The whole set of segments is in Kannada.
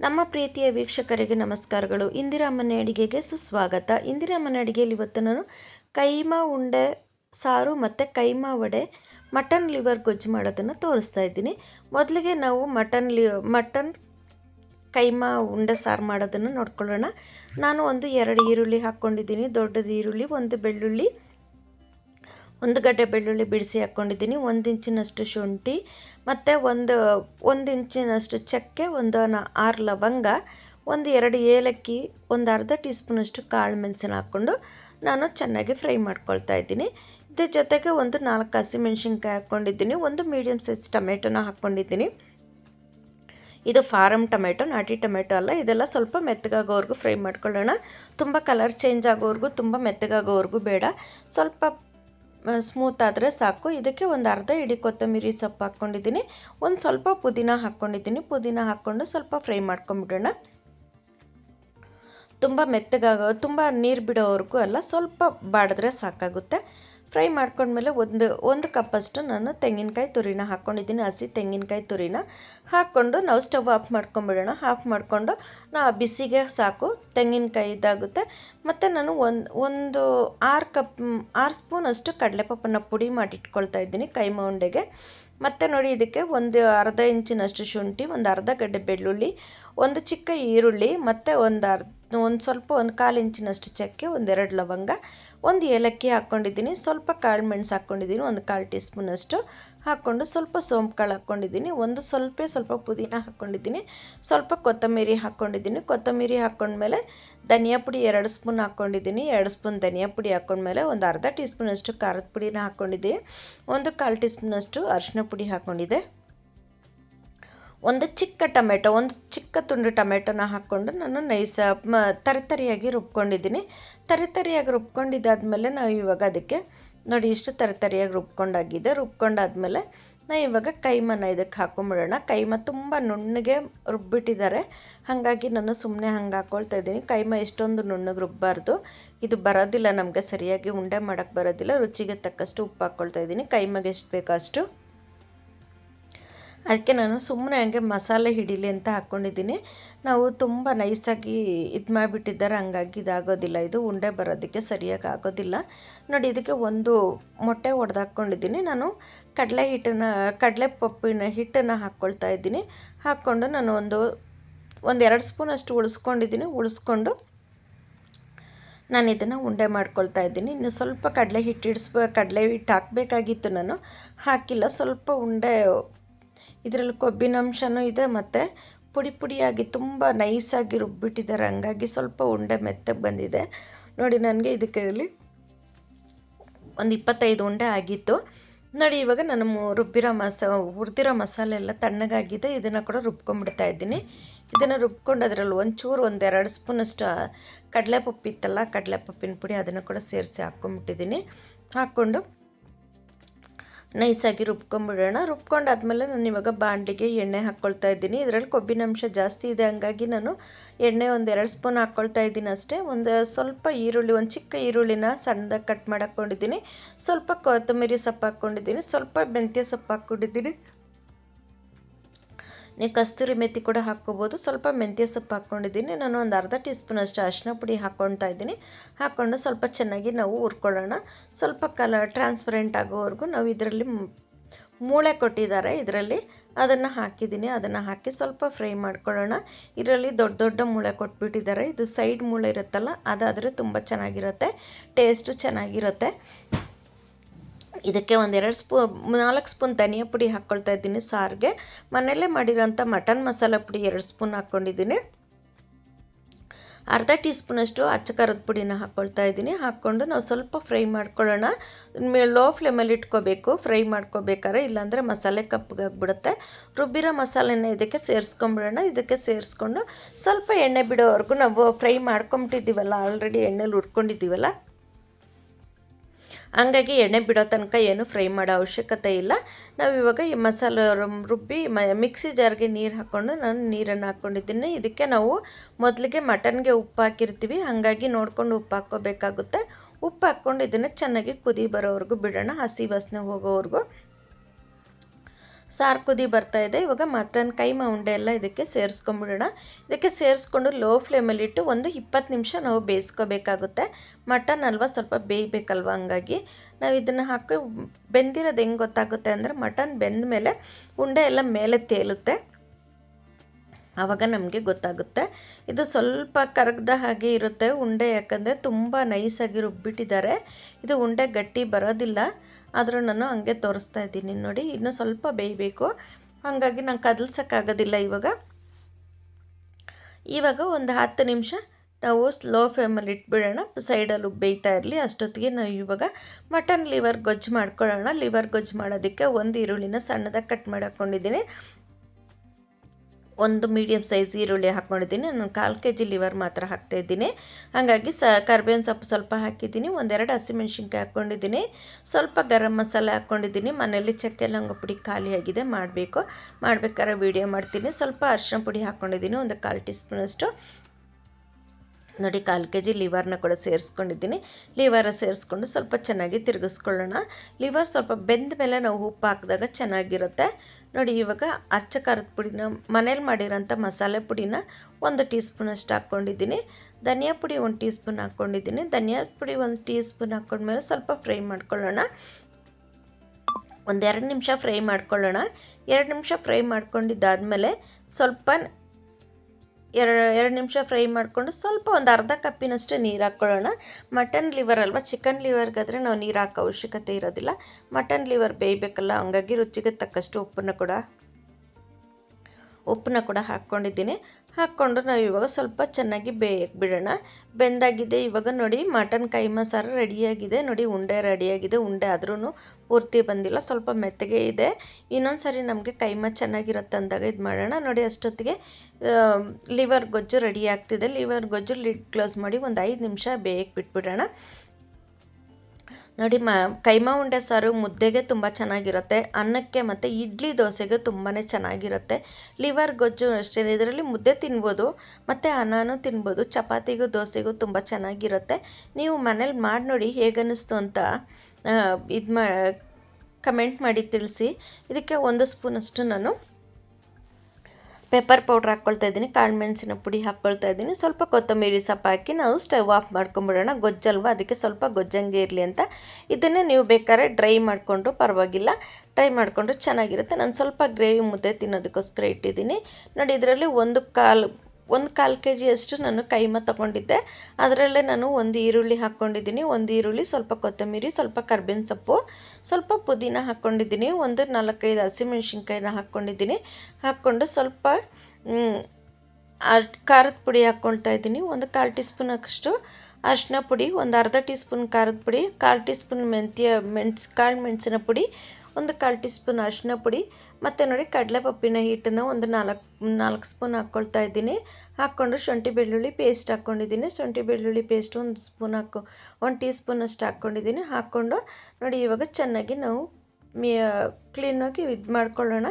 ನಮ್ಮ ಪ್ರೀತಿಯ ವೀಕ್ಷಕರಿಗೆ ನಮಸ್ಕಾರಗಳು. ಇಂದಿರಾ ಮನೆ ಅಡಿಗೆಗೆ ಸುಸ್ವಾಗತ. ಇಂದಿರಾ ಮನೆ ಅಡಿಗೆಯಲ್ಲಿ ಇವತ್ತು ನಾನು ಕೈಮಾ ಉಂಡೆ ಸಾರು ಮತ್ತು ಕೈಮಾ ವಡೆ, ಮಟನ್ ಲಿವರ್ ಗೊಜ್ಜು ಮಾಡೋದನ್ನು ತೋರಿಸ್ತಾ ಇದ್ದೀನಿ. ಮೊದಲಿಗೆ ನಾವು ಮಟನ್ ಲಿ, ಮಟನ್ ಕೈಮಾ ಉಂಡೆ ಸಾರು ಮಾಡೋದನ್ನು ನೋಡ್ಕೊಳ್ಳೋಣ. ನಾನು ಒಂದು ಎರಡು ಈರುಳ್ಳಿ ಹಾಕ್ಕೊಂಡಿದ್ದೀನಿ. ದೊಡ್ಡದು ಈರುಳ್ಳಿ, ಒಂದು ಬೆಳ್ಳುಳ್ಳಿ ಒಂದು ಗಡ್ಡೆ ಬೆಳ್ಳುಳ್ಳಿ ಬಿಡಿಸಿ ಹಾಕ್ಕೊಂಡಿದ್ದೀನಿ. ಒಂದು ಇಂಚಿನಷ್ಟು ಶುಂಠಿ, ಮತ್ತು ಒಂದು ಒಂದು ಇಂಚಿನಷ್ಟು ಚಕ್ಕೆ, ಒಂದು ಆರು ಲವಂಗ, ಒಂದು ಎರಡು ಏಲಕ್ಕಿ, ಒಂದು ಅರ್ಧ ಟೀ ಸ್ಪೂನಷ್ಟು ಕಾಳು ಮೆಣಸಿನ ಹಾಕ್ಕೊಂಡು ನಾನು ಚೆನ್ನಾಗಿ ಫ್ರೈ ಮಾಡ್ಕೊಳ್ತಾ ಇದ್ದೀನಿ. ಇದ್ರ ಜೊತೆಗೆ ಒಂದು ನಾಲ್ಕು ಹಸಿಮೆಣ್ಸಿನ್ಕಾಯಿ ಹಾಕ್ಕೊಂಡಿದ್ದೀನಿ. ಒಂದು ಮೀಡಿಯಮ್ ಸೈಜ್ ಟೊಮೆಟೊನ ಹಾಕ್ಕೊಂಡಿದ್ದೀನಿ. ಇದು ಫಾರಮ್ ಟೊಮೆಟೊ, ನಾಟಿ ಟೊಮೆಟೊ ಅಲ್ಲ. ಇದೆಲ್ಲ ಸ್ವಲ್ಪ ಮೆತ್ತಗಾಗೋವರೆಗೂ ಫ್ರೈ ಮಾಡ್ಕೊಳ್ಳೋಣ. ತುಂಬ ಕಲರ್ ಚೇಂಜ್ ಆಗೋವರೆಗೂ, ತುಂಬ ಮೆತ್ತಗಾಗೋವರೆಗೂ ಬೇಡ. ಸ್ವಲ್ಪ ಸ್ಮೂತ್ ಆದರೆ ಸಾಕು. ಇದಕ್ಕೆ ಒಂದು ಅರ್ಧ ಇಡಿ ಕೊತ್ತಂಬರಿ ಸೊಪ್ಪು ಹಾಕ್ಕೊಂಡಿದ್ದೀನಿ. ಒಂದು ಸ್ವಲ್ಪ ಪುದೀನ ಹಾಕ್ಕೊಂಡಿದ್ದೀನಿ. ಪುದೀನ ಹಾಕ್ಕೊಂಡು ಸ್ವಲ್ಪ ಫ್ರೈ ಮಾಡ್ಕೊಂಬಿಡೋಣ. ತುಂಬ ಮೆತ್ತಗಾಗೋ, ತುಂಬ ನೀರು ಬಿಡೋವರೆಗೂ ಅಲ್ಲ, ಸ್ವಲ್ಪ ಬಾಡಿದ್ರೆ ಸಾಕಾಗುತ್ತೆ. ಫ್ರೈ ಮಾಡ್ಕೊಂಡ್ಮೇಲೆ ಒಂದು ಒಂದು ಕಪ್ಪಷ್ಟು ನಾನು ತೆಂಗಿನಕಾಯಿ ತುರಿನ ಹಾಕ್ಕೊಂಡಿದ್ದೀನಿ, ಹಸಿ ತೆಂಗಿನಕಾಯಿ ತುರಿನ ಹಾಕ್ಕೊಂಡು ನಾವು ಸ್ಟವ್ ಆಫ್ ಮಾಡ್ಕೊಂಬಿಡೋಣ. ಆಫ್ ಮಾಡಿಕೊಂಡು ನಾ ಬಿಸಿಗೆ ಸಾಕು, ತೆಂಗಿನಕಾಯಿ ಇದಾಗುತ್ತೆ. ಮತ್ತು ನಾನು ಒಂದು ಒಂದು ಆರು ಕಪ್, ಆರು ಸ್ಪೂನಷ್ಟು ಕಡಲೆಪಪ್ಪನ್ನ ಪುಡಿ ಮಾಡಿ ಇಟ್ಕೊಳ್ತಾ ಇದ್ದೀನಿ ಕೈಮೌಂಡೆಗೆ ಮತ್ತು ನೋಡಿ ಇದಕ್ಕೆ ಒಂದು ಅರ್ಧ ಇಂಚಿನಷ್ಟು ಶುಂಠಿ, ಒಂದು ಅರ್ಧ ಗಡ್ಡೆ ಬೆಳ್ಳುಳ್ಳಿ, ಒಂದು ಚಿಕ್ಕ ಈರುಳ್ಳಿ, ಮತ್ತು ಒಂದು ಅರ್ಧ, ಒಂದು ಸ್ವಲ್ಪ ಒಂದು ಕಾಲು ಇಂಚಿನಷ್ಟು ಚಕ್ಕೆ, ಒಂದೆರಡು ಲವಂಗ ಒಂದು ಏಲಕ್ಕಿ ಹಾಕ್ಕೊಂಡಿದ್ದೀನಿ, ಸ್ವಲ್ಪ ಕಾಳು ಮೆಣಸು ಹಾಕ್ಕೊಂಡಿದ್ದೀನಿ, ಒಂದು ಕಾಲು ಟೀ ಸ್ಪೂನಷ್ಟು ಹಾಕ್ಕೊಂಡು ಸ್ವಲ್ಪ ಸೋಂಪು ಕಾಳು ಹಾಕ್ಕೊಂಡಿದ್ದೀನಿ, ಒಂದು ಸ್ವಲ್ಪ ಸ್ವಲ್ಪ ಪುದೀನ ಹಾಕ್ಕೊಂಡಿದ್ದೀನಿ, ಸ್ವಲ್ಪ ಕೊತ್ತಂಬರಿ ಹಾಕ್ಕೊಂಡಿದ್ದೀನಿ, ಕೊತ್ತಂಬರಿ ಹಾಕ್ಕೊಂಡ್ಮೇಲೆ ಧನಿಯಾ ಪುಡಿ ಎರಡು ಸ್ಪೂನ್ ಹಾಕ್ಕೊಂಡಿದ್ದೀನಿ, ಎರಡು ಸ್ಪೂನ್ ಧನಿಯಾ ಪುಡಿ ಹಾಕ್ಕೊಂಡ್ಮೇಲೆ ಒಂದು ಅರ್ಧ ಟೀ ಸ್ಪೂನಷ್ಟು ಖಾರದ ಪುಡಿನ ಹಾಕ್ಕೊಂಡಿದ್ದೀನಿ, ಒಂದು ಕಾಲು ಟೀ ಸ್ಪೂನಷ್ಟು ಅರಿಶಿನ ಪುಡಿ ಹಾಕ್ಕೊಂಡಿದ್ದೆ. ಒಂದು ಚಿಕ್ಕ ಟೊಮೆಟೊ, ಒಂದು ಚಿಕ್ಕ ತುಂಡು ಟೊಮೆಟೊನ ಹಾಕ್ಕೊಂಡು ನಾನು ನೈಸ ತರಿತರಿಯಾಗಿ ರುಬ್ಕೊಂಡಿದ್ದೀನಿ. ತರಿತರಿಯಾಗಿ ರುಬ್ಕೊಂಡಿದ್ದಾದಮೇಲೆ ನಾವು ಇವಾಗ ಅದಕ್ಕೆ ನೋಡಿ ಇಷ್ಟು ತರಿತರಿಯಾಗಿ ರುಬ್ಕೊಂಡಾಗಿದೆ. ರುಬ್ಕೊಂಡಾದ್ಮೇಲೆ ನಾ ಇವಾಗ ಕೈಮನ ಇದಕ್ಕೆ ಹಾಕೊಂಬಿಡೋಣ. ಕೈಮ ತುಂಬ ನುಣ್ಣಗೆ ರುಬ್ಬಿಟ್ಟಿದ್ದಾರೆ. ಹಾಗಾಗಿ ನಾನು ಸುಮ್ಮನೆ ಹಂಗೆ ಹಾಕ್ಕೊಳ್ತಾ ಇದ್ದೀನಿ. ಕೈಮ ಎಷ್ಟೊಂದು ನುಣ್ಣಗೆ ರುಬ್ಬಾರ್ದು. ಇದು ಬರೋದಿಲ್ಲ ನಮಗೆ ಸರಿಯಾಗಿ ಉಂಡೆ ಮಾಡೋಕ್ಕೆ ಬರೋದಿಲ್ಲ. ರುಚಿಗೆ ತಕ್ಕಷ್ಟು ಉಪ್ಪು ಹಾಕ್ಕೊಳ್ತಾ ಇದ್ದೀನಿ. ಕೈಮಗೆ ಎಷ್ಟು ಬೇಕೋ ಅಷ್ಟು. ಅದಕ್ಕೆ ನಾನು ಸುಮ್ಮನೆ ಹಂಗೆ ಮಸಾಲೆ ಹಿಡೀಲಿ ಅಂತ ಹಾಕ್ಕೊಂಡಿದ್ದೀನಿ. ನಾವು ತುಂಬ ನೈಸಾಗಿ ಇದು ಮಾಡಿಬಿಟ್ಟಿದ್ದಾರೆ. ಹಂಗಾಗಿ ಇದಾಗೋದಿಲ್ಲ. ಇದು ಉಂಡೆ ಬರೋದಕ್ಕೆ ಸರಿಯಾಗಿ ಆಗೋದಿಲ್ಲ. ನೋಡಿ, ಇದಕ್ಕೆ ಒಂದು ಮೊಟ್ಟೆ ಒಡೆದು ಹಾಕ್ಕೊಂಡಿದ್ದೀನಿ ನಾನು ಕಡಲೆ ಹಿಟ್ಟನ್ನ, ಕಡಲೆ ಪಪ್ಪಿನ ಹಿಟ್ಟನ್ನು ಹಾಕ್ಕೊಳ್ತಾ ಇದ್ದೀನಿ. ಹಾಕ್ಕೊಂಡು ನಾನು ಒಂದು ಒಂದು ಎರಡು ಸ್ಪೂನಷ್ಟು ಉಳಿಸ್ಕೊಂಡಿದ್ದೀನಿ. ಉಳಿಸ್ಕೊಂಡು ನಾನು ಇದನ್ನು ಉಂಡೆ ಮಾಡ್ಕೊಳ್ತಾ ಇದ್ದೀನಿ. ಇನ್ನು ಸ್ವಲ್ಪ ಕಡಲೆ ಹಿಟ್ಟು ಇಡಿಸ್ಬ ಕಡಲೆ ಹಿಟ್ಟು ಹಾಕಬೇಕಾಗಿತ್ತು ನಾನು. ಹಾಕಿಲ್ಲ. ಸ್ವಲ್ಪ ಉಂಡೆ ಇದರಲ್ಲಿ ಕೊಬ್ಬಿನಂಶನೂ ಇದೆ, ಮತ್ತು ಪುಡಿ ಪುಡಿಯಾಗಿ ತುಂಬ ನೈಸಾಗಿ ರುಬ್ಬಿಟ್ಟಿದ್ದಾರೆ. ಹಂಗಾಗಿ ಸ್ವಲ್ಪ ಉಂಡೆ ಮೆತ್ತಗೆ ಬಂದಿದೆ. ನೋಡಿ, ನನಗೆ ಇದಕ್ಕೆ ಒಂದು ಇಪ್ಪತ್ತೈದು ಉಂಡೆ ಆಗಿತ್ತು. ನೋಡಿ, ಇವಾಗ ನಾನು ರುಬ್ಬಿರೋ ಮಸ, ಹುರಿದಿರೋ ಮಸಾಲೆ ಎಲ್ಲ ತಣ್ಣಗಾಗಿದೆ. ಇದನ್ನು ಕೂಡ ರುಬ್ಕೊಂಡ್ಬಿಡ್ತಾ ಇದ್ದೀನಿ. ಇದನ್ನು ರುಬ್ಕೊಂಡು ಅದರಲ್ಲಿ ಒಂಚೂರು ಒಂದೆರಡು ಸ್ಪೂನಷ್ಟು ಕಡಲೆಪಪ್ಪು ಇತ್ತಲ್ಲ ಕಡಲೆಪಪ್ಪಿನ ಪುಡಿ ಅದನ್ನು ಕೂಡ ಸೇರಿಸಿ ಹಾಕ್ಕೊಂಬಿಟ್ಟಿದ್ದೀನಿ ಹಾಕ್ಕೊಂಡು ನೈಸಾಗಿ ರುಬ್ಕೊಂಬಿಡೋಣ. ರುಬ್ಕೊಂಡಾದ್ಮೇಲೆ ನಾನು ಇವಾಗ ಬಾಂಡಿಗೆ ಎಣ್ಣೆ ಹಾಕ್ಕೊಳ್ತಾ ಇದ್ದೀನಿ. ಇದರಲ್ಲಿ ಕೊಬ್ಬಿನಂಶ ಜಾಸ್ತಿ ಇದೆ. ಹಂಗಾಗಿ ನಾನು ಎಣ್ಣೆ ಒಂದು ಎರಡು ಸ್ಪೂನ್ ಹಾಕ್ಕೊಳ್ತಾ ಇದ್ದೀನಿ ಅಷ್ಟೇ. ಒಂದು ಸ್ವಲ್ಪ ಈರುಳ್ಳಿ, ಒಂದು ಚಿಕ್ಕ ಈರುಳ್ಳಿನ ಸಣ್ಣದಾಗಿ ಕಟ್ ಮಾಡಿ ಹಾಕ್ಕೊಂಡಿದ್ದೀನಿ ಸ್ವಲ್ಪ ಕೊತ್ತಂಬರಿ ಸೊಪ್ಪು ಹಾಕ್ಕೊಂಡಿದ್ದೀನಿ ಸ್ವಲ್ಪ ಮೆಂತ್ಯ ಸೊಪ್ಪು ಹಾಕ್ಕೊಂಡಿದ್ದೀನಿ ನೀವು ಕಸ್ತೂರಿ ಮೆಥಿ ಕೂಡ ಹಾಕ್ಕೋಬೋದು. ಸ್ವಲ್ಪ ಮೆಂತ್ಯ ಸೊಪ್ಪು ಹಾಕ್ಕೊಂಡಿದ್ದೀನಿ. ನಾನು ಒಂದು ಅರ್ಧ ಟೀ ಸ್ಪೂನಷ್ಟು ಅರಿಶಿನ ಪುಡಿ ಹಾಕ್ಕೊಳ್ತಾ ಇದ್ದೀನಿ. ಹಾಕ್ಕೊಂಡು ಸ್ವಲ್ಪ ಚೆನ್ನಾಗಿ ನಾವು ಹುರ್ಕೊಳ್ಳೋಣ. ಸ್ವಲ್ಪ ಕಲರ್ ಟ್ರಾನ್ಸ್ಪರೆಂಟ್ ಆಗೋವರೆಗೂ ನಾವು ಇದರಲ್ಲಿ ಮೂಳೆ ಕೊಟ್ಟಿದ್ದಾರೆ ಇದರಲ್ಲಿ. ಅದನ್ನು ಹಾಕಿದ್ದೀನಿ. ಅದನ್ನು ಹಾಕಿ ಸ್ವಲ್ಪ ಫ್ರೈ ಮಾಡ್ಕೊಳ್ಳೋಣ. ಇದರಲ್ಲಿ ದೊಡ್ಡ ದೊಡ್ಡ ಮೂಳೆ ಕೊಟ್ಬಿಟ್ಟಿದ್ದಾರೆ. ಇದು ಸೈಡ್ ಮೂಳೆ ಇರುತ್ತಲ್ಲ, ಅದಾದರೆ ತುಂಬ ಚೆನ್ನಾಗಿರುತ್ತೆ. ಟೇಸ್ಟು ಚೆನ್ನಾಗಿರುತ್ತೆ. ಇದಕ್ಕೆ ಒಂದೆರಡು ಸ್ಪೂ, ನಾಲ್ಕು ಸ್ಪೂನ್ ಧನಿಯಾ ಪುಡಿ ಹಾಕ್ಕೊಳ್ತಾ ಇದ್ದೀನಿ ಸಾರಿಗೆ. ಮನೆಯಲ್ಲೇ ಮಾಡಿರೋಂಥ ಮಟನ್ ಮಸಾಲ ಪುಡಿ ಎರಡು ಸ್ಪೂನ್ ಹಾಕ್ಕೊಂಡಿದ್ದೀನಿ ಅರ್ಧ ಟೀ ಸ್ಪೂನಷ್ಟು ಅಚ್ಚ ಖಾರದ ಪುಡಿನ ಹಾಕ್ಕೊಳ್ತಾ ಇದ್ದೀನಿ. ಹಾಕ್ಕೊಂಡು ನಾವು ಸ್ವಲ್ಪ ಫ್ರೈ ಮಾಡ್ಕೊಳ್ಳೋಣ. ಲೋ ಫ್ಲೇಮಲ್ಲಿ ಇಟ್ಕೋಬೇಕು. ಫ್ರೈ ಮಾಡ್ಕೋಬೇಕಾದ್ರೆ ಇಲ್ಲಾಂದರೆ ಮಸಾಲೆ ಕಪ್ಪಗಾಗ್ಬಿಡುತ್ತೆ ರುಬ್ಬಿರೋ ಮಸಾಲೆನ ಇದಕ್ಕೆ ಸೇರಿಸ್ಕೊಂಬಿಡೋಣ. ಇದಕ್ಕೆ ಸೇರಿಸ್ಕೊಂಡು ಸ್ವಲ್ಪ ಎಣ್ಣೆ ಬಿಡೋವರೆಗೂ ನಾವು ಫ್ರೈ ಮಾಡ್ಕೊಂಬಿಟ್ಟಿದ್ದೀವಲ್ಲ ಆಲ್ರೆಡಿ ಎಣ್ಣೆಲಿ ಉಟ್ಕೊಂಡಿದ್ದೀವಲ್ಲ ಹಂಗಾಗಿ ಎಣ್ಣೆ ಬಿಡೋ ತನಕ ಏನು ಫ್ರೈ ಮಾಡೋ ಅವಶ್ಯಕತೆ ಇಲ್ಲ. ನಾವು ಇವಾಗ ಈ ಮಸಾಲೆ ರುಬ್ಬಿ ಮ, ಮಿಕ್ಸಿ ಜಾರ್ಗೆ ನೀರು ಹಾಕ್ಕೊಂಡು ನಾನು ನೀರನ್ನು ಹಾಕ್ಕೊಂಡಿದ್ದೀನಿ ಇದಕ್ಕೆ ನಾವು ಮೊದಲಿಗೆ ಮಟನ್ಗೆ ಉಪ್ಪು ಹಾಕಿರ್ತೀವಿ. ಹಾಗಾಗಿ ನೋಡ್ಕೊಂಡು ಉಪ್ಪು ಹಾಕ್ಕೋಬೇಕಾಗುತ್ತೆ. ಉಪ್ಪು ಹಾಕ್ಕೊಂಡು ಇದನ್ನು ಚೆನ್ನಾಗಿ ಕುದಿ ಬರೋವರೆಗೂ ಬಿಡೋಣ. ಹಸಿ ವಾಸನೆ ಹೋಗೋವರೆಗೂ. ಸಾರು ಕುದಿ ಬರ್ತಾ ಇದೆ. ಇವಾಗ ಮಟನ್ ಕೈಮಾ ಉಂಡೆ ಎಲ್ಲ ಇದಕ್ಕೆ ಸೇರಿಸ್ಕೊಂಡ್ಬಿಡೋಣ ಇದಕ್ಕೆ ಸೇರಿಸ್ಕೊಂಡು ಲೋ ಫ್ಲೇಮಲ್ಲಿಟ್ಟು ಒಂದು ಇಪ್ಪತ್ತು ನಿಮಿಷ ನಾವು ಬೇಯಿಸ್ಕೋಬೇಕಾಗುತ್ತೆ. ಮಟನ್ ಅಲ್ವಾ ಸ್ವಲ್ಪ ಬೇಯಬೇಕಲ್ವ ಹಂಗಾಗಿ. ನಾವು ಇದನ್ನು ಹಾಕಿ ಬೆಂದಿರೋದು ಹೆಂಗೆ ಗೊತ್ತಾಗುತ್ತೆ ಅಂದರೆ ಮಟನ್ ಬೆಂದ ಮೇಲೆ ಉಂಡೆ ಎಲ್ಲ ಮೇಲೆ ತೇಲುತ್ತೆ. ಆವಾಗ ನಮಗೆ ಗೊತ್ತಾಗುತ್ತೆ. ಇದು ಸ್ವಲ್ಪ ಕರಗದ ಹಾಗೆ ಇರುತ್ತೆ. ಉಂಡೆ ಯಾಕಂದರೆ ತುಂಬ ನೈಸಾಗಿ ರುಬ್ಬಿಟ್ಟಿದ್ದಾರೆ. ಇದು ಉಂಡೆ ಗಟ್ಟಿ ಬರೋದಿಲ್ಲ. ಆದರೂ ನಾನು ಹಂಗೆ ತೋರಿಸ್ತಾ ಇದ್ದೀನಿ ನೋಡಿ, ಇನ್ನೂ ಸ್ವಲ್ಪ ಬೇಯಬೇಕು. ಹಾಗಾಗಿ ನಾನು ಕದಲ್ಸೋಕ್ಕಾಗೋದಿಲ್ಲ ಇವಾಗ. ಇವಾಗ ಒಂದು ಹತ್ತು ನಿಮಿಷ ನಾವು ಸ್ಲೋ ಫ್ಲೇಮಲ್ಲಿ ಇಟ್ಬಿಡೋಣ. ಸೈಡಲ್ಲಿ ಬೇಯ್ತಾ ಇರಲಿ. ಅಷ್ಟೊತ್ತಿಗೆ ನಾವು ಇವಾಗ ಮಟನ್ ಲಿವರ್ ಗೊಜ್ಜು ಮಾಡ್ಕೊಳ್ಳೋಣ. ಲಿವರ್ ಗೊಜ್ಜು ಮಾಡೋದಕ್ಕೆ ಒಂದು ಈರುಳ್ಳಿನ ಸಣ್ಣದಾಗಿ ಕಟ್ ಮಾಡಿ ಹಾಕ್ಕೊಂಡಿದ್ದೀನಿ ಒಂದು ಮೀಡಿಯಮ್ ಸೈಜ್ ಈರುಳ್ಳಿ ಹಾಕ್ಕೊಂಡಿದ್ದೀನಿ. ನಾನು ಕಾಲು ಕೆ ಜಿ ಲಿವರ್ ಮಾತ್ರ ಹಾಕ್ತಾಯಿದ್ದೀನಿ ಹಾಗಾಗಿ ಸ, ಕರ್ಬೇವಿನ ಸೊಪ್ಪು ಸ್ವಲ್ಪ ಹಾಕಿದ್ದೀನಿ. ಒಂದೆರಡು ಹಸಿಮೆಣ್ಸಿನ್ಕಾಯಿ ಹಾಕ್ಕೊಂಡಿದ್ದೀನಿ. ಸ್ವಲ್ಪ ಗರಂ ಮಸಾಲೆ ಹಾಕ್ಕೊಂಡಿದ್ದೀನಿ. ಮನೇಲಿ ಚಕ್ಕೆ ಲಂಗ ಪುಡಿ ಖಾಲಿಯಾಗಿದೆ ಮಾಡಬೇಕು. ಮಾಡ್ಬೇಕಾದ್ರೆ ವೀಡಿಯೋ ಮಾಡ್ತೀನಿ. ಸ್ವಲ್ಪ ಅರಿಶಿನ ಪುಡಿ ಹಾಕ್ಕೊಂಡಿದ್ದೀನಿ. ಒಂದು ಕಾಲು ಟೀ ಸ್ಪೂನಷ್ಟು ನೋಡಿ ಕಾಲು ಕೆ ಜಿ ಲಿವರ್ನ ಕೂಡ ಸೇರಿಸ್ಕೊಂಡಿದ್ದೀನಿ. ಲಿವರ ಸೇರಿಸ್ಕೊಂಡು ಸ್ವಲ್ಪ ಚೆನ್ನಾಗಿ ತಿರುಗಿಸ್ಕೊಳ್ಳೋಣ. ಲಿವರ್ ಸ್ವಲ್ಪ ಬೆಂದ ಮೇಲೆ ನಾವು ಉಪ್ಪು ಹಾಕಿದಾಗ ಚೆನ್ನಾಗಿರುತ್ತೆ. ನೋಡಿ ಇವಾಗ ಅಚ್ಚ ಖಾರದ ಪುಡಿನ, ಮನೇಲಿ ಮಾಡಿರೋಂಥ ಮಸಾಲೆ ಪುಡಿನ ಒಂದು ಟೀ ಸ್ಪೂನಷ್ಟು ಹಾಕ್ಕೊಂಡಿದ್ದೀನಿ. ಧನಿಯಾ ಪುಡಿ ಒಂದು ಟೀ ಸ್ಪೂನ್ ಹಾಕ್ಕೊಂಡಿದ್ದೀನಿ. ಧನಿಯಾ ಪುಡಿ ಒಂದು ಟೀ ಸ್ಪೂನ್ ಹಾಕ್ಕೊಂಡ್ಮೇಲೆ ಸ್ವಲ್ಪ ಫ್ರೈ ಮಾಡ್ಕೊಳ್ಳೋಣ. ಒಂದೆರಡು ನಿಮಿಷ ಫ್ರೈ ಮಾಡ್ಕೊಳ್ಳೋಣ. ಎರಡು ನಿಮಿಷ ಫ್ರೈ ಮಾಡ್ಕೊಂಡಿದ್ದಾದಮೇಲೆ ಸ್ವಲ್ಪ ಎರಡು ಎರಡು ನಿಮಿಷ ಫ್ರೈ ಮಾಡಿಕೊಂಡು ಸ್ವಲ್ಪ ಒಂದು ಅರ್ಧ ಕಪ್ಪಿನಷ್ಟು ನೀರು ಹಾಕ್ಕೊಳ್ಳೋಣ ಮಟನ್ ಲಿವರ್ ಅಲ್ವಾ? ಚಿಕನ್ ಲಿವರ್ಗಾದರೆ ನಾವು ನೀರು ಹಾಕೋ ಅವಶ್ಯಕತೆ ಇರೋದಿಲ್ಲ. ಮಟನ್ ಲಿವರ್ ಬೇಯಬೇಕಲ್ಲ, ಹಂಗಾಗಿ ರುಚಿಗೆ ತಕ್ಕಷ್ಟು ಉಪ್ಪನ್ನು ಕೂಡ, ಉಪ್ಪನ್ನ ಕೂಡ ಹಾಕ್ಕೊಂಡಿದ್ದೀನಿ. ಹಾಕ್ಕೊಂಡು ನಾವು ಇವಾಗ ಸ್ವಲ್ಪ ಚೆನ್ನಾಗಿ ಬೇಯಕ್ಕೆ ಬಿಡೋಣ ಬೆಂದಾಗಿದೆ. ಇವಾಗ ನೋಡಿ ಮಟನ್ ಕೈ ಮಸಾಲ ರೆಡಿಯಾಗಿದೆ. ನೋಡಿ ಉಂಡೆ ರೆಡಿಯಾಗಿದೆ. ಉಂಡೆ ಆದ್ರೂ ಪೂರ್ತಿ ಬಂದಿಲ್ಲ, ಸ್ವಲ್ಪ ಮೆತ್ತಗೆ ಇದೆ. ಇನ್ನೊಂದು ಸಾರಿ ನಮಗೆ ಕೈಮ ಚೆನ್ನಾಗಿರುತ್ತೆ ಅಂದಾಗ ಇದು ಮಾಡೋಣ. ನೋಡಿ ಅಷ್ಟೊತ್ತಿಗೆ ಲಿವರ್ ಗೊಜ್ಜು ರೆಡಿ ಆಗ್ತಿದೆ. ಲಿವರ್ ಗೊಜ್ಜು ಲಿಡ್ ಕ್ಲೋಸ್ ಮಾಡಿ ಒಂದು ಐದು ನಿಮಿಷ ಬೇಯಕ್ಕೆ ಬಿಟ್ಬಿಡೋಣ. ನೋಡಿ, ಮ, ಕೈಮಾ ಉಂಡೆ ಸಾರು ಮುದ್ದೆಗೆ ತುಂಬ ಚೆನ್ನಾಗಿರುತ್ತೆ. ಅನ್ನಕ್ಕೆ ಮತ್ತು ಇಡ್ಲಿ ದೋಸೆಗೆ ತುಂಬಾ ಚೆನ್ನಾಗಿರುತ್ತೆ. ಲಿವರ್ ಗೊಜ್ಜು ಅಷ್ಟೇ, ಇದರಲ್ಲಿ ಮುದ್ದೆ ತಿನ್ಬೋದು, ಮತ್ತು ಅನ್ನನೂ ತಿನ್ಬೋದು, ಚಪಾತಿಗೂ ದೋಸೆಗೂ ತುಂಬ ಚೆನ್ನಾಗಿರುತ್ತೆ. ನೀವು ಮನೇಲಿ ಮಾಡಿ ನೋಡಿ ಹೇಗನ್ನಿಸ್ತು ಅಂತ ಇದು ಮಾ ಕಮೆಂಟ್ ಮಾಡಿ ತಿಳಿಸಿ. ಇದಕ್ಕೆ ಒಂದು ಸ್ಪೂನಷ್ಟು ನಾನು ಪೆಪ್ಪರ್ ಪೌಡ್ರ್ ಹಾಕ್ಕೊಳ್ತಾ ಇದ್ದೀನಿ, ಕಾಳು ಮೆಣಸಿನ ಪುಡಿ ಹಾಕ್ಕೊಳ್ತಾ ಇದ್ದೀನಿ. ಸ್ವಲ್ಪ ಕೊತ್ತಂಬರಿ ಸೊಪ್ಪು ಹಾಕಿ ನಾವು ಸ್ಟವ್ ಆಫ್ ಮಾಡ್ಕೊಂಬಿಡೋಣ. ಗೊಜ್ಜಲ್ವ? ಅದಕ್ಕೆ ಸ್ವಲ್ಪ ಗೊಜ್ಜಂಗೆ ಇರಲಿ ಅಂತ. ಇದನ್ನೇ ನೀವು ಬೇಕಾದ್ರೆ ಡ್ರೈ ಮಾಡಿಕೊಂಡು ಪರವಾಗಿಲ್ಲ. ಡ್ರೈ ಮಾಡಿಕೊಂಡ್ರೆ ಚೆನ್ನಾಗಿರುತ್ತೆ. ನಾನು ಸ್ವಲ್ಪ ಗ್ರೇವಿ ಮುದ್ದೆ ತಿನ್ನೋದಕ್ಕೋಸ್ಕರ ಇಟ್ಟಿದ್ದೀನಿ. ನೋಡಿ, ಇದರಲ್ಲಿ ಒಂದು ಕಾಲು ಒಂದು ಕಾಲು ಕೆ ಜಿಯಷ್ಟು ನಾನು ಕೈಮ ತೊಗೊಂಡಿದ್ದೆ. ಅದರಲ್ಲೇ ನಾನು ಒಂದು ಈರುಳ್ಳಿ ಹಾಕ್ಕೊಂಡಿದ್ದೀನಿ ಒಂದು ಈರುಳ್ಳಿ, ಸ್ವಲ್ಪ ಕೊತ್ತಂಬರಿ, ಸ್ವಲ್ಪ ಕರ್ಬೇವಿನ ಸೊಪ್ಪು, ಸ್ವಲ್ಪ ಪುದೀನ ಹಾಕ್ಕೊಂಡಿದ್ದೀನಿ ಒಂದು ನಾಲ್ಕೈದು ಹಸಿಮೆಣ್ಸಿನ್ಕಾಯಿನ ಹಾಕ್ಕೊಂಡಿದ್ದೀನಿ ಹಾಕ್ಕೊಂಡು ಸ್ವಲ್ಪ ಖಾರದ ಪುಡಿ ಹಾಕ್ಕೊಳ್ತಾ ಇದ್ದೀನಿ. ಒಂದು ಕಾಲು ಟೀ ಸ್ಪೂನ್ ಅಷ್ಟು ಅರಿಶಿನ ಪುಡಿ, ಒಂದು ಅರ್ಧ ಟೀ ಸ್ಪೂನ್ ಖಾರದ ಪುಡಿ, ಕಾಲು ಟೀ ಸ್ಪೂನ್ ಮೆಂತ್ಯ, ಮೆಣ್ಸು, ಕಾಳು ಮೆಣಸಿನ ಪುಡಿ ಒಂದು ಕಾಲು ಟೀ ಸ್ಪೂನ್ ಅರಿಶಿನ ಪುಡಿ, ಮತ್ತು ನೋಡಿ ಕಡಲೆ ಪಪ್ಪಿನ ಹಿಟ್ಟನ್ನು ಒಂದು ನಾಲ್ಕು ನಾಲ್ಕು ಸ್ಪೂನ್ ಹಾಕ್ಕೊಳ್ತಾ ಇದ್ದೀನಿ. ಹಾಕ್ಕೊಂಡು ಶುಂಠಿ ಬೆಳ್ಳುಳ್ಳಿ ಪೇಸ್ಟ್ ಹಾಕ್ಕೊಂಡಿದ್ದೀನಿ ಶುಂಠಿ ಬೆಳ್ಳುಳ್ಳಿ ಪೇಸ್ಟ್ ಒಂದು ಸ್ಪೂನ್ ಹಾಕ್ಕೊ ಒಂದು ಟೀ ಸ್ಪೂನ್ ಅಷ್ಟು ಹಾಕ್ಕೊಂಡಿದ್ದೀನಿ ಹಾಕ್ಕೊಂಡು ನೋಡಿ ಇವಾಗ ಚೆನ್ನಾಗಿ ನಾವು ಮೀ ಕ್ಲೀನಾಗಿ ಇದು ಮಾಡ್ಕೊಳ್ಳೋಣ.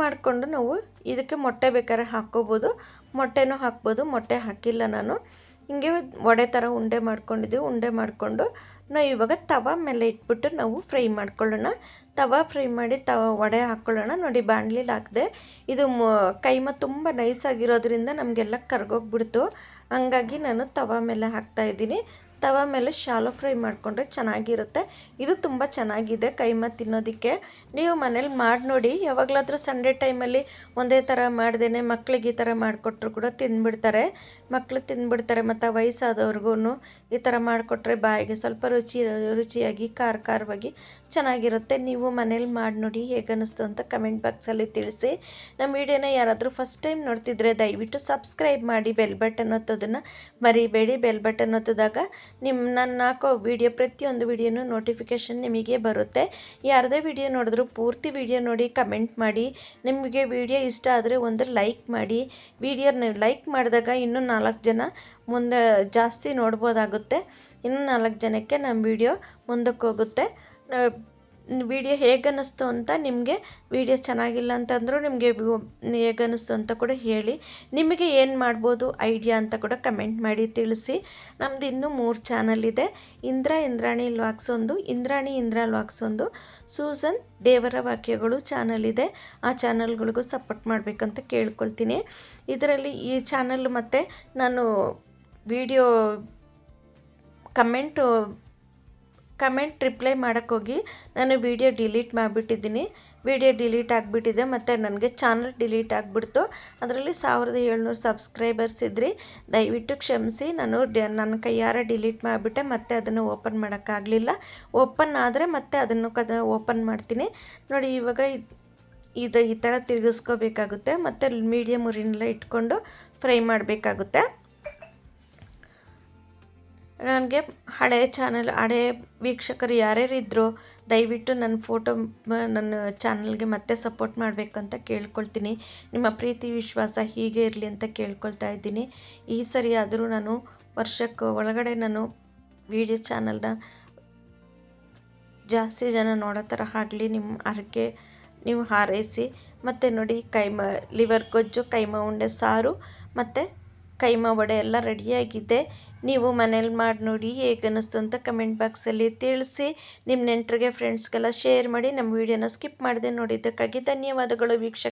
ಮಾಡಿಕೊಂಡು ನಾವು ಇದಕ್ಕೆ ಮೊಟ್ಟೆ ಬೇಕಾದ್ರೆ ಹಾಕ್ಕೋಬೋದು. ಮೊಟ್ಟೆನೂ ಹಾಕ್ಬೋದು. ಮೊಟ್ಟೆ ಹಾಕಿಲ್ಲ ನಾನು. ಹಿಂಗೆ ವಡೆ ಥರ ಉಂಡೆ ಮಾಡ್ಕೊಂಡಿದ್ದೀವಿ ಉಂಡೆ ಮಾಡಿಕೊಂಡು ನಾವು ಇವಾಗ ತವ ಮೇಲೆ ಇಟ್ಬಿಟ್ಟು ನಾವು ಫ್ರೈ ಮಾಡ್ಕೊಳ್ಳೋಣ. ತವ ಫ್ರೈ ಮಾಡಿ ತವ ವಡೆ ಹಾಕ್ಕೊಳ್ಳೋಣ. ನೋಡಿ ಬಾಣ್ಲಿಲಿ ಹಾಕಿದೆ, ಇದು ಕೈಮ ತುಂಬ ನೈಸಾಗಿರೋದ್ರಿಂದ ನಮಗೆಲ್ಲ ಕರ್ಗೋಗ್ಬಿಡ್ತು. ಹಂಗಾಗಿ ನಾನು ತವ ಮೇಲೆ ಹಾಕ್ತಾಯಿದ್ದೀನಿ ತವ ಮೇಲೆ ಶಾಲೋ ಫ್ರೈ ಮಾಡಿಕೊಂಡ್ರೆ ಚೆನ್ನಾಗಿರುತ್ತೆ. ಇದು ತುಂಬ ಚೆನ್ನಾಗಿದೆ ಕೈಮ ತಿನ್ನೋದಕ್ಕೆ. ನೀವು ಮನೇಲಿ ಮಾಡಿ ನೋಡಿ. ಯಾವಾಗಲಾದರೂ ಸಂಡೇ ಟೈಮಲ್ಲಿ ಒಂದೇ ಥರ ಮಾಡ್ದೇ ಮಕ್ಳಿಗೆ ಈ ಥರ ಮಾಡಿಕೊಟ್ರು ಕೂಡ ತಿಂದ್ಬಿಡ್ತಾರೆ ಮಕ್ಕಳು ತಿಂದ್ಬಿಡ್ತಾರೆ ಮತ್ತು ವಯಸ್ಸಾದವ್ರಿಗೂ ಈ ಥರ ಮಾಡಿಕೊಟ್ರೆ ಬಾಯಿಗೆ ಸ್ವಲ್ಪ ರುಚಿ, ರುಚಿಯಾಗಿ, ಖಾರ ಖಾರವಾಗಿ ಚೆನ್ನಾಗಿರುತ್ತೆ. ನೀವು ಮನೇಲಿ ಮಾಡಿ ನೋಡಿ ಹೇಗೆ ಅನ್ನಿಸ್ತು ಅಂತ ಕಮೆಂಟ್ ಬಾಕ್ಸಲ್ಲಿ ತಿಳಿಸಿ. ನಮ್ಮ ವಿಡಿಯೋನ ಯಾರಾದರೂ ಫಸ್ಟ್ ಟೈಮ್ ನೋಡ್ತಿದ್ರೆ ದಯವಿಟ್ಟು ಸಬ್ಸ್ಕ್ರೈಬ್ ಮಾಡಿ ಬೆಲ್ ಬಟನ್ ಒತ್ತೋದನ್ನು ಮರಿಬೇಡಿ. ಬೆಲ್ ಬಟನ್ ಒತ್ತಿದಾಗ ನಿಮ್ಮ ನನ್ನ ಹಾಕೋ ವಿಡಿಯೋ, ಪ್ರತಿಯೊಂದು ವಿಡಿಯೋನು ನೋಟಿಫಿಕೇಷನ್ ನಿಮಗೆ ಬರುತ್ತೆ. ಯಾರದೇ ವಿಡಿಯೋ ನೋಡಿದ್ರು ಪೂರ್ತಿ ವಿಡಿಯೋ ನೋಡಿ ಕಮೆಂಟ್ ಮಾಡಿ. ನಿಮಗೆ ವಿಡಿಯೋ ಇಷ್ಟ ಆದರೆ ಒಂದು ಲೈಕ್ ಮಾಡಿ. ವಿಡಿಯೋ ಲೈಕ್ ಮಾಡಿದಾಗ ಇನ್ನೂ ನಾಲ್ಕು ಜನ ಮುಂದೆ ಜಾಸ್ತಿ ನೋಡ್ಬೋದಾಗುತ್ತೆ. ಇನ್ನೂ ನಾಲ್ಕು ಜನಕ್ಕೆ ನಮ್ಮ ವಿಡಿಯೋ ಮುಂದಕ್ಕೆ ಹೋಗುತ್ತೆ. ವಿಡಿಯೋ ಹೇಗನ್ನಿಸ್ತು ಅಂತ ನಿಮಗೆ ವಿಡಿಯೋ ಚೆನ್ನಾಗಿಲ್ಲ ಅಂತಂದರೂ ನಿಮಗೆ ಹೇಗನ್ನಿಸ್ತು ಅಂತ ಕೂಡ ಹೇಳಿ. ನಿಮಗೆ ಏನು ಮಾಡ್ಬೋದು ಐಡಿಯಾ ಅಂತ ಕೂಡ ಕಮೆಂಟ್ ಮಾಡಿ ತಿಳಿಸಿ. ನಮ್ಮದು ಇನ್ನೂ ಮೂರು ಚಾನಲ್ ಇದೆ. ಇಂದ್ರ ಇಂದ್ರಾಣಿ ಲಾಕ್ಸ್ ಒಂದು, ಇಂದ್ರಾಣಿ ಇಂದ್ರ ಲಾಕ್ಸ್ ಒಂದು. ಸೂಸನ್ ದೇವರ ವಾಕ್ಯಗಳು ಚಾನಲ್ ಇದೆ. ಆ ಚಾನಲ್ಗಳಿಗೂ ಸಪೋರ್ಟ್ ಮಾಡಬೇಕಂತ ಕೇಳ್ಕೊಳ್ತೀನಿ. ಇದರಲ್ಲಿ ಈ ಚಾನಲ್ ಮತ್ತು ನಾನು ವಿಡಿಯೋ ಕಮೆಂಟು ಕಮೆಂಟ್ ರಿಪ್ಲೈ ಮಾಡೋಕ್ಕೋಗಿ ನಾನು ವೀಡಿಯೋ ಡಿಲೀಟ್ ಮಾಡಿಬಿಟ್ಟಿದ್ದೀನಿ. ವಿಡಿಯೋ ಡಿಲೀಟ್ ಆಗಿಬಿಟ್ಟಿದೆ ಮತ್ತು ನನಗೆ ಚಾನಲ್ ಡಿಲೀಟ್ ಆಗಿಬಿಡ್ತು. ಅದರಲ್ಲಿ ಸಾವಿರದ ಏಳ್ನೂರು ಸಬ್ಸ್ಕ್ರೈಬರ್ಸ್ ಇದ್ರಿ. ದಯವಿಟ್ಟು ಕ್ಷಮಿಸಿ. ನಾನು ನನ್ನ ಕೈಯಾರ ಡಿಲೀಟ್ ಮಾಡಿಬಿಟ್ಟೆ ಮತ್ತೆ ಅದನ್ನು ಓಪನ್ ಮಾಡೋಕ್ಕಾಗಲಿಲ್ಲ. ಓಪನ್ ಆದರೆ ಮತ್ತೆ ಅದನ್ನು ಕದ, ಓಪನ್ ಮಾಡ್ತೀನಿ. ನೋಡಿ, ಇವಾಗ ಇದು ಈ ಥರ ತಿರುಗಿಸ್ಕೋಬೇಕಾಗುತ್ತೆ. ಮತ್ತು ಮೀಡಿಯಮ್ ಉರಿನೆಲ್ಲ ಇಟ್ಕೊಂಡು ಫ್ರೈ ಮಾಡಬೇಕಾಗುತ್ತೆ. ನನಗೆ ಹಳೆಯ ಚಾನಲ್ ಹಳೆಯ ವೀಕ್ಷಕರು ಯಾರ್ಯಾರು ಇದ್ದರೂ ದಯವಿಟ್ಟು ನನ್ನ ಫೋಟೋ ನನ್ನ ಚಾನಲ್ಗೆ ಮತ್ತೆ ಸಪೋರ್ಟ್ ಮಾಡಬೇಕಂತ ಕೇಳ್ಕೊಳ್ತೀನಿ. ನಿಮ್ಮ ಪ್ರೀತಿ, ವಿಶ್ವಾಸ ಹೀಗೆ ಇರಲಿ ಅಂತ ಕೇಳ್ಕೊಳ್ತಾ ಇದ್ದೀನಿ. ಈ ಸರಿ ಆದರೂ ನಾನು ವರ್ಷಕ್ಕೆ ಒಳಗಡೆ ನಾನು ವಿಡಿಯೋ ಚಾನಲ್ನ ಜಾಸ್ತಿ ಜನ ನೋಡೋ ಥರ ಆಗಲಿ, ನಿಮ್ಮ ಹರಕೆ ನೀವು ಹಾರೈಸಿ. ಮತ್ತು ನೋಡಿ, ಕೈಮ, ಲಿವರ್ ಗೊಜ್ಜು, ಕೈಮ ಉಂಡೆ ಸಾರು, ಮತ್ತು ಕೈಮಾ ವಡೆ ಎಲ್ಲ ರೆಡಿಯಾಗಿದೆ. ನೀವು ಮನೇಲಿ ಮಾಡಿ ನೋಡಿ ಹೇಗೆ ಅನ್ನಿಸ್ತು ಅಂತ ಕಮೆಂಟ್ ಬಾಕ್ಸಲ್ಲಿ ತಿಳಿಸಿ. ನಿಮ್ಮ ನೆಂಟರಿಗೆ ಫ್ರೆಂಡ್ಸ್ಗೆಲ್ಲ ಶೇರ್ ಮಾಡಿ. ನಮ್ಮ ವೀಡಿಯೋನ ಸ್ಕಿಪ್ ಮಾಡದೆ ನೋಡಿದ್ದಕ್ಕಾಗಿ ಧನ್ಯವಾದಗಳು ವೀಕ್ಷಕ